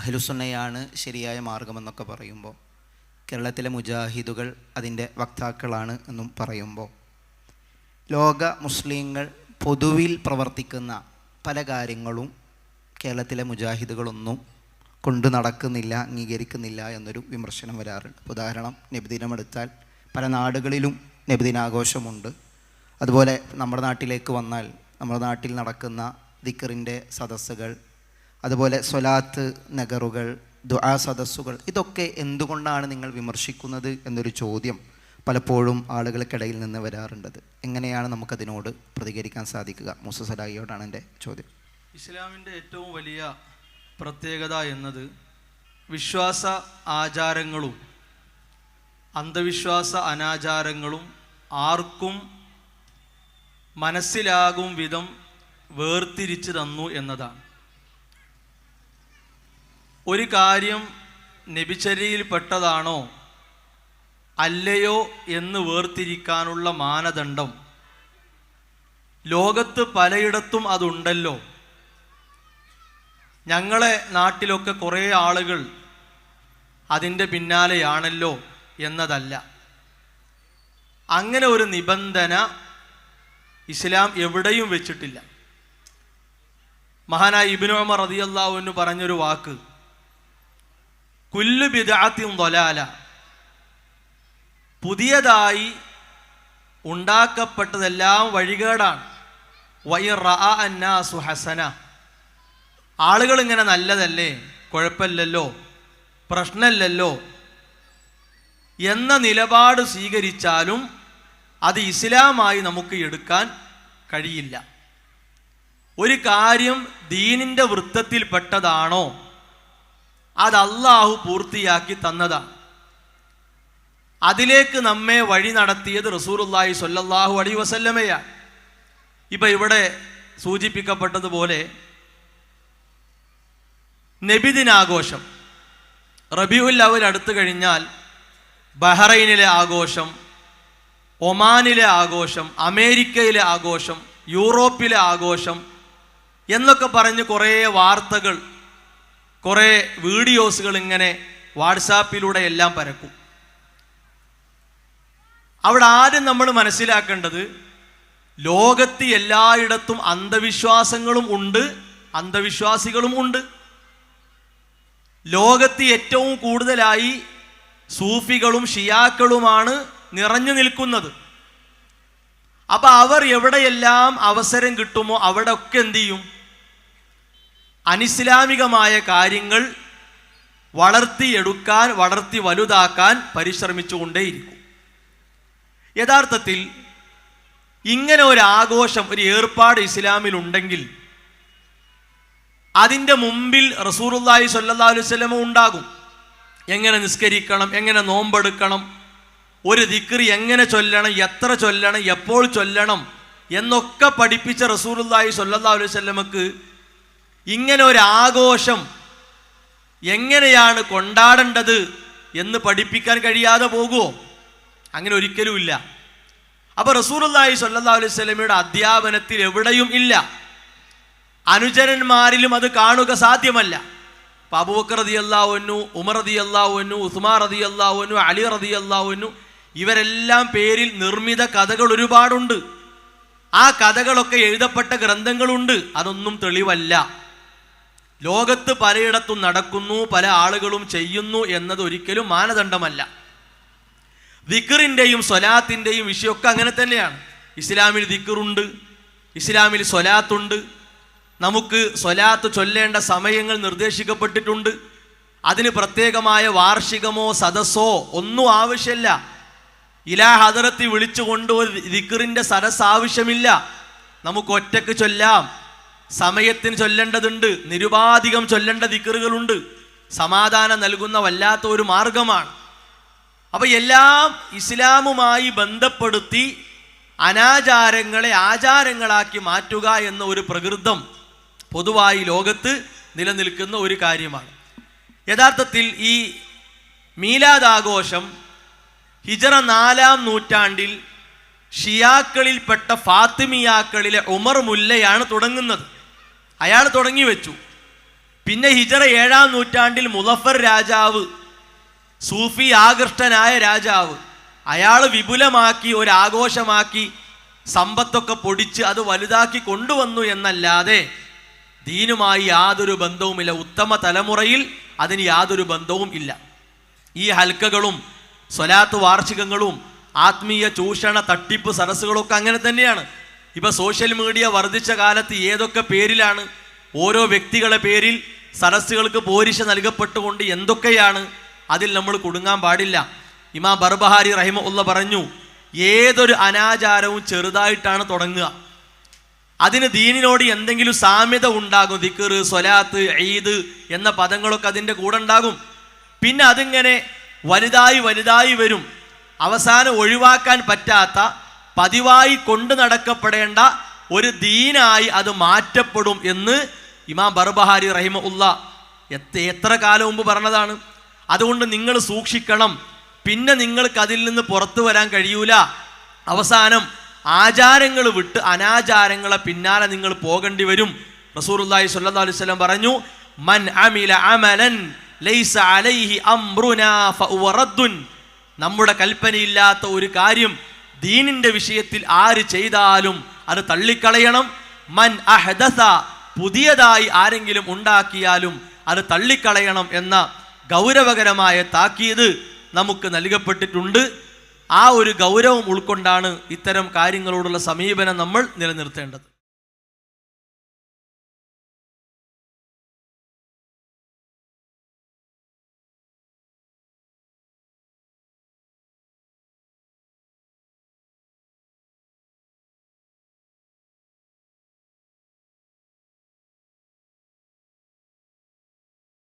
അഹ്ലുസുന്നയാണ് ശരിയായ മാർഗമെന്നൊക്കെ പറയുമ്പോൾ കേരളത്തിലെ മുജാഹിദുകൾ അതിന്റെ വക്താക്കളാണ് എന്നും പറയുമ്പോൾ ലോക മുസ്ലിങ്ങൾ പൊതുവിൽ പ്രവർത്തിക്കുന്ന പല കാര്യങ്ങളും കേരളത്തിലെ മുജാഹിദുകളൊന്നും കൊണ്ട് നടക്കുന്നില്ല അംഗീകരിക്കുന്നില്ല എന്നൊരു വിമർശനം വരാറുണ്ട്. ഉദാഹരണം നബിദിനമെടുത്താൽ പല നാടുകളിലും നബിദിനാഘോഷമുണ്ട്. അതുപോലെ നമ്മുടെ നാട്ടിലേക്ക് വന്നാൽ നമ്മുടെ നാട്ടിൽ നടക്കുന്ന ദിക്കറിന്റെ സദസ്സുകൾ അതുപോലെ സ്വലാത്ത് നഗറുകൾ ദുആ സദസ്സുകൾ ഇതൊക്കെ എന്തുകൊണ്ടാണ് നിങ്ങൾ വിമർശിക്കുന്നത് എന്നൊരു ചോദ്യം പലപ്പോഴും ആളുകൾക്കിടയിൽ നിന്ന് വരാറുണ്ടത്. എങ്ങനെയാണ് നമുക്കതിനോട് പ്രതികരിക്കാൻ സാധിക്കുക? മൂസ സലാഹിയോടാണ് എന്റെ ചോദ്യം. ഇസ്ലാമിന്റെ ഏറ്റവും വലിയ പ്രത്യേകത എന്നത് വിശ്വാസ ആചാരങ്ങളും അന്ധവിശ്വാസ അനാചാരങ്ങളും ആർക്കും മനസ്സിലാകും വിധം വേർതിരിച്ചു തന്നു എന്നതാണ്. ഒരു കാര്യം നബിചര്യയിൽപ്പെട്ടതാണോ അല്ലയോ എന്ന് വേർതിരിക്കാനുള്ള മാനദണ്ഡം. ലോകത്ത് പലയിടത്തും അതുണ്ടല്ലോ. ഞങ്ങളെ നാട്ടിലൊക്കെ കുറേ ആളുകൾ അതിന്റെ പിന്നാലെയാണല്ലോ എന്നതല്ല. അങ്ങനെ ഒരു നിബന്ധന ഇസ്ലാം എവിടെയും വെച്ചിട്ടില്ല. മഹാനായ ഇബിനോമർ റളിയല്ലാഹു പറഞ്ഞൊരു വാക്ക് കുല്ലു ബിദഅത്തിൻ ദൊലാല. പുതിയതായി ഉണ്ടാക്കപ്പെട്ടതെല്ലാം വഴികേടാണ്. വൈ റു അന്നാസു ഹസന. ആളുകൾ ഇങ്ങനെ നല്ലതല്ലേ? കുഴപ്പമില്ലല്ലോ? പ്രശ്നമില്ലല്ലോ? എന്ന നിലപാട് സ്വീകരിച്ചാലും അത് ഇസ്ലാമായി നമുക്ക് എടുക്കാൻ കഴിയില്ല. ഒരു കാര്യം ദീനിന്റെ വൃത്തത്തിൽപ്പെട്ടതാണോ? അത് അള്ളാഹു പൂർത്തിയാക്കി തന്നതാണ് അതിലേക്ക് നമ്മെ വഴി നടത്തിയത് റസൂറുല്ലാഹി സൊല്ലാഹു അലി വസല്ലമയാണ് ഇപ്പൊ ഇവിടെ സൂചിപ്പിക്കപ്പെട്ടതുപോലെ നബിദിനാഘോഷം റബിയുൽ അവൽ അടുത്തു കഴിഞ്ഞാൽ ബഹ്റൈനിലെ ആഘോഷം ഒമാനിലെ ആഘോഷം അമേരിക്കയിലെ ആഘോഷം യൂറോപ്പിലെ ആഘോഷം എന്നൊക്കെ പറഞ്ഞ് കുറേ വാർത്തകൾ കുറേ വീഡിയോസുകൾ ഇങ്ങനെ വാട്സാപ്പിലൂടെ എല്ലാം പരക്കും. അവിടെ ആരും നമ്മൾ മനസ്സിലാക്കേണ്ടത് ലോകത്ത് എല്ലായിടത്തും അന്ധവിശ്വാസങ്ങളും ഉണ്ട് അന്ധവിശ്വാസികളും ഉണ്ട്. ലോകത്ത് ഏറ്റവും കൂടുതലായി സൂഫികളും ഷിയാക്കളുമാണ് നിറഞ്ഞു നിൽക്കുന്നത്. അപ്പൊ അവർ എവിടെയെല്ലാം അവസരം കിട്ടുമോ അവിടെ ഒക്കെ എന്ത് ചെയ്യും? അനിസ്ലാമികമായ കാര്യങ്ങൾ വളർത്തിയെടുക്കാൻ വളർത്തി വലുതാക്കാൻ പരിശ്രമിച്ചുകൊണ്ടേയിരിക്കും. യഥാർത്ഥത്തിൽ ഇങ്ങനെ ഒരു ആഘോഷം ഒരു ഏർപ്പാട് ഇസ്ലാമിൽ ഉണ്ടെങ്കിൽ അതിന്റെ മുമ്പിൽ റസൂറുല്ലാഹി സല്ലാ അലുവല്ലമ ഉണ്ടാകും. എങ്ങനെ നിസ്കരിക്കണം എങ്ങനെ നോമ്പെടുക്കണം ഒരു ദിക്രി എങ്ങനെ ചൊല്ലണം എത്ര ചൊല്ലണം എപ്പോൾ ചൊല്ലണം എന്നൊക്കെ പഠിപ്പിച്ച റസൂറുല്ലാഹി സല്ലാ അലുവല്ലമക്ക് ഇങ്ങനെ ഒരു ആഘോഷം എങ്ങനെയാണ് കൊണ്ടാടേണ്ടത് എന്ന് പഠിപ്പിക്കാൻ കഴിയാതെ പോകുമോ അങ്ങനെ ഒരിക്കലുമില്ല അപ്പൊ റസൂലുള്ളാഹി സ്വല്ലല്ലാഹു അലൈഹി സ്വലമിയുടെ അധ്യാപനത്തിൽ എവിടെയും ഇല്ല. അനുചരന്മാരിലും അത് കാണുക സാധ്യമല്ല. അപ്പൊ അബൂബക്കർ റതി അള്ളാഹുന്നു ഉമർ റതി അള്ളാഹുന്നു ഉസ്മാൻ റതി അള്ളാഹുന്നു അലി റതി അള്ളാഹുന്നു ഇവരെല്ലാം പേരിൽ നിർമ്മിത കഥകൾ ഒരുപാടുണ്ട്. ആ കഥകളൊക്കെ എഴുതപ്പെട്ട ഗ്രന്ഥങ്ങളുണ്ട്. അതൊന്നും തെളിവല്ല. ലോകത്ത് പലയിടത്തും നടക്കുന്നു പല ആളുകളും ചെയ്യുന്നു എന്നത് ഒരിക്കലും മാനദണ്ഡമല്ല. ദിക്കറിന്റെയും സ്വലാത്തിന്റെയും വിഷയമൊക്കെ അങ്ങനെ തന്നെയാണ്. ഇസ്ലാമിൽ ദിക്കറുണ്ട് ഇസ്ലാമിൽ സ്വലാത്തുണ്ട്. നമുക്ക് സ്വലാത്ത് ചൊല്ലേണ്ട സമയങ്ങൾ നിർദ്ദേശിക്കപ്പെട്ടിട്ടുണ്ട്. അതിന് പ്രത്യേകമായ വാർഷികമോ സദസ്സോ ഒന്നും ആവശ്യമില്ല. ഇലാ ഹദറത്തി വിളിച്ചുകൊണ്ട് ഒരു ദിക്കറിന്റെ സദസ് ആവശ്യമില്ല. നമുക്ക് ഒറ്റയ്ക്ക് ചൊല്ലാം. സമയത്തിന് ചൊല്ലേണ്ടതുണ്ട് നിരുപാധികം ചൊല്ലേണ്ട ദിക്കറുകളുണ്ട്. സമാധാനം നൽകുന്ന വല്ലാത്ത ഒരു മാർഗമാണ്. അപ്പൊ എല്ലാം ഇസ്ലാമുമായി ബന്ധപ്പെടുത്തി അനാചാരങ്ങളെ ആചാരങ്ങളാക്കി മാറ്റുക എന്ന ഒരു പ്രകൃതം പൊതുവായി ലോകത്ത് നിലനിൽക്കുന്ന ഒരു കാര്യമാണ്. യഥാർത്ഥത്തിൽ ഈ മീലാദാഘോഷം ഹിജറ നാലാം നൂറ്റാണ്ടിൽ ഷിയാക്കളിൽപ്പെട്ട ഫാത്തിമിയാക്കളിലെ ഉമർ മുല്ലയാണ് തുടങ്ങുന്നത്. അയാൾ തുടങ്ങി വെച്ചു. പിന്നെ ഹിജറ ഏഴാം നൂറ്റാണ്ടിൽ മുലഫർ രാജാവ് സൂഫി ആകൃഷ്ടനായ രാജാവ് അയാൾ വിപുലമാക്കി ഒരു ആഘോഷമാക്കി സമ്പത്തൊക്കെ പൊടിച്ച് അത് വലുതാക്കി കൊണ്ടുവന്നു എന്നല്ലാതെ ദീനുമായി യാതൊരു ബന്ധവുമില്ല. ഉത്തമ തലമുറയിൽ അതിന് യാതൊരു ബന്ധവും ഇല്ല. ഈ ഹൽക്കകളും സ്വലാത്ത് വാർഷികങ്ങളും ആത്മീയ ചൂഷണ തട്ടിപ്പ് സരസ്സുകളൊക്കെ അങ്ങനെ തന്നെയാണ്. ഇപ്പൊ സോഷ്യൽ മീഡിയ വർദ്ധിച്ച കാലത്ത് ഏതൊക്കെ പേരിലാണ് ഓരോ വ്യക്തികളെ പേരിൽ സദസ്സുകൾക്ക് പോരിശ നൽകപ്പെട്ടുകൊണ്ട് എന്തൊക്കെയാണ് അതിൽ നമ്മൾ കുടുങ്ങാൻ പാടില്ല. ഇമാ ബർബഹാരി റഹിമ ഉള്ള പറഞ്ഞു ഏതൊരു അനാചാരവും ചെറുതായിട്ടാണ് തുടങ്ങുക. അതിന് ദീനിനോട് എന്തെങ്കിലും സാമ്യത ഉണ്ടാകും ദിക്കർ സ്വലാത്ത് ഈദ് എന്ന പദങ്ങളൊക്കെ അതിന്റെ കൂടെ ഉണ്ടാകും. പിന്നെ അതിങ്ങനെ വലുതായി വലുതായി വരും. അവസാനം ഒഴിവാക്കാൻ പറ്റാത്ത പതിവായി കൊണ്ടു നടക്കപ്പെടേണ്ട ഒരു ദീനായി അത് മാറ്റപ്പെടും എന്ന് ഇമാം ബർബഹാരി റഹിമ ഉള്ള എത്ര കാലം മുമ്പ് പറഞ്ഞതാണ്. അതുകൊണ്ട് നിങ്ങൾ സൂക്ഷിക്കണം. പിന്നെ നിങ്ങൾക്ക് അതിൽ നിന്ന് പുറത്തു വരാൻ കഴിയൂല. അവസാനം ആചാരങ്ങൾ വിട്ട് അനാചാരങ്ങളെ പിന്നാലെ നിങ്ങൾ പോകേണ്ടി വരും. സ്വല്ലല്ലാഹു അലൈഹി വസല്ലം പറഞ്ഞു മൻ അമില അമലൻ ലൈസ അലൈഹി അംറുനാ നമ്മുടെ കൽപ്പനയില്ലാത്ത ഒരു കാര്യം ദീനിന്റെ വിഷയത്തിൽ ആര് ചെയ്താലും അത് തള്ളിക്കളയണം. മൻ അഹദസ പുതിയതായി ആരെങ്കിലും ഉണ്ടാക്കിയാലും അത് തള്ളിക്കളയണം എന്ന ഗൗരവകരമായ താക്കീത് നമുക്ക് നൽകപ്പെട്ടിട്ടുണ്ട്. ആ ഒരു ഗൗരവം ഉൾക്കൊണ്ടാണ് ഇത്തരം കാര്യങ്ങളോടുള്ള സമീപനം നമ്മൾ നിലനിർത്തേണ്ടത്.